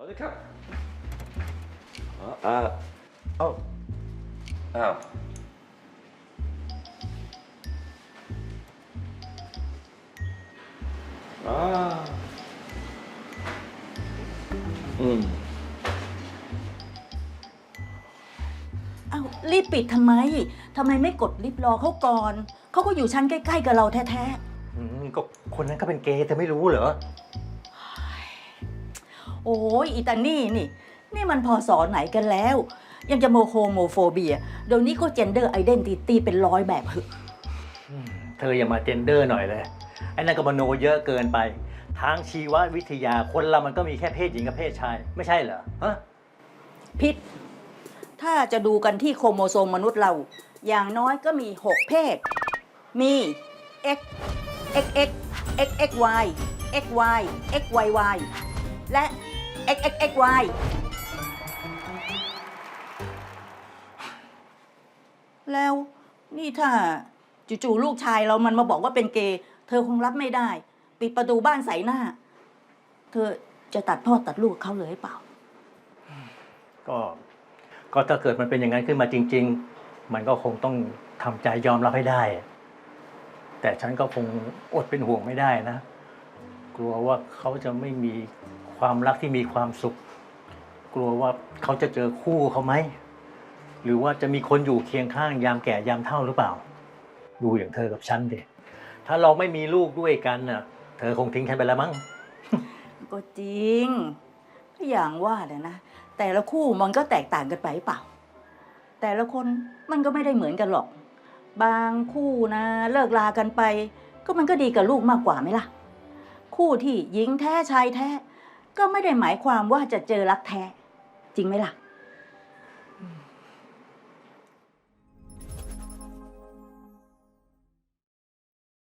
สวัสดีครับอ๋ออ่าเอ้าอ้าวอ่าอืมเอ้ารีบปิดทำไมทำไมไม่กดลิฟต์รอเขาก่อน เขาก็อยู่ชั้นใกล้ ๆ กับเราแท้อืมก็คนนั้นก็เป็นเกย์เธอไม่รู้เหรอๆ โอ้ยอีตานี่นี่ นี่มันพอสอนไหนกันแล้ว ยังจะโมโคโมโฟเบีย เดี๋ยวนี้ก็เจนเดอร์ไอเดนติตี้เป็นร้อยแบบเหอะเธออย่ามาเจนเดอร์หน่อยเลย ไอ้นั่นก็มโนเยอะเกินไป ทางชีววิทยาคนเรามันก็มีแค่เพศหญิงกับเพศชาย ไม่ใช่เหรอฮะพิษ ถ้าจะดูกันที่โครโมโซมมนุษย์เรา อย่างน้อยก็มี 6 เพศ มี X X X X X Y X Y X Y Y และ X X X Y แล้วนี่ถ้าจู่ๆลูกชายเรามันมาบอกว่าเป็นเกย์เธอคงรับไม่ได้ ปิดประตูบ้านใส่หน้า เธอจะตัดพ่อตัดลูกเขาเลยหรือเปล่า ก็ ก็ถ้าเกิดมันเป็นอย่างนั้นขึ้นมาจริง ๆ มันก็คงต้องทำใจยอมรับให้ได้ แต่ฉันก็คงอดเป็นห่วงไม่ได้นะ กลัวว่าเขาจะไม่มี ความรักที่มีความสุข กลัวว่าเขาจะเจอคู่เขาไหมหรือว่าจะมีคนอยู่เคียงข้างยามแก่ยามเฒ่าหรือเปล่า ดูอย่างเธอกับฉันเด็ถ้าเราไม่มีลูกด้วยกันน่ะ เธอคงทิ้งฉันไปแล้วมั้งก็จริงอย่างว่าเนี่ยนะ แต่ละคู่มันก็แตกต่างกันไปเปล่า แต่ละคนมันก็ไม่ได้เหมือนกันหรอก บางคู่นะเลิกลากันไป ก็มันก็ดีกับลูกมากกว่าไหมล่ะ คู่ที่หญิงแท้ชายแท้ ก็ไม่ได้หมายความว่าจะเจอรักแท้ จริงไหมล่ะ